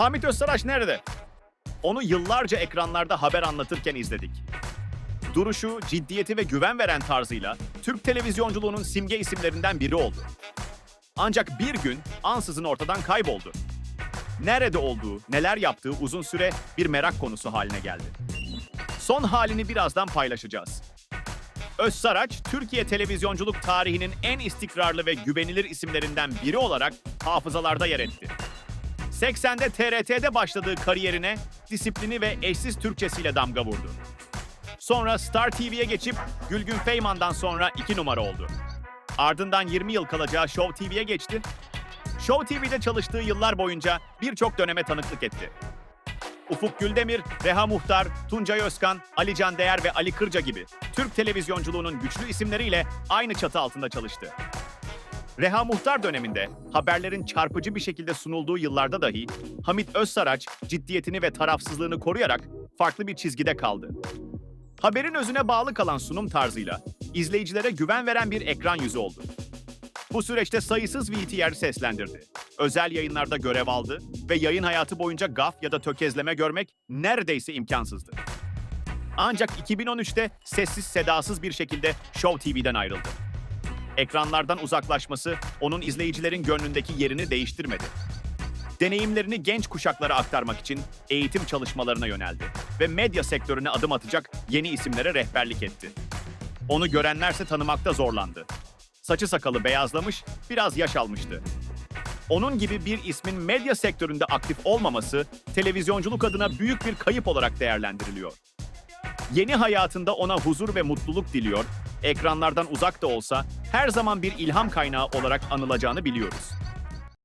Hamit Özsaraç nerede? Onu yıllarca ekranlarda haber anlatırken izledik. Duruşu, ciddiyeti ve güven veren tarzıyla Türk televizyonculuğunun simge isimlerinden biri oldu. Ancak bir gün ansızın ortadan kayboldu. Nerede olduğu, neler yaptığı uzun süre bir merak konusu haline geldi. Son halini birazdan paylaşacağız. Özsaraç, Türkiye televizyonculuk tarihinin en istikrarlı ve güvenilir isimlerinden biri olarak hafızalarda yer etti. 80'de TRT'de başladığı kariyerine disiplini ve eşsiz Türkçesiyle damga vurdu. Sonra Star TV'ye geçip Gülgün Feyman'dan sonra iki numara oldu. Ardından 20 yıl kalacağı Show TV'ye geçti. Show TV'de çalıştığı yıllar boyunca birçok döneme tanıklık etti. Ufuk Güldemir, Reha Muhtar, Tuncay Özkan, Ali Can Değer ve Ali Kırca gibi Türk televizyonculuğunun güçlü isimleriyle aynı çatı altında çalıştı. Reha Muhtar döneminde haberlerin çarpıcı bir şekilde sunulduğu yıllarda dahi Hamit Özsaraç ciddiyetini ve tarafsızlığını koruyarak farklı bir çizgide kaldı. Haberin özüne bağlı kalan sunum tarzıyla izleyicilere güven veren bir ekran yüzü oldu. Bu süreçte sayısız VTR seslendirdi. Özel yayınlarda görev aldı ve yayın hayatı boyunca gaf ya da tökezleme görmek neredeyse imkansızdı. Ancak 2013'te sessiz sedasız bir şekilde Show TV'den ayrıldı. Ekranlardan uzaklaşması onun izleyicilerin gönlündeki yerini değiştirmedi. Deneyimlerini genç kuşaklara aktarmak için eğitim çalışmalarına yöneldi ve medya sektörüne adım atacak yeni isimlere rehberlik etti. Onu görenlerse tanımakta zorlandı. Saçı sakalı beyazlamış, biraz yaş almıştı. Onun gibi bir ismin medya sektöründe aktif olmaması televizyonculuk adına büyük bir kayıp olarak değerlendiriliyor. Yeni hayatında ona huzur ve mutluluk diliyor, ekranlardan uzak da olsa her zaman bir ilham kaynağı olarak anılacağını biliyoruz.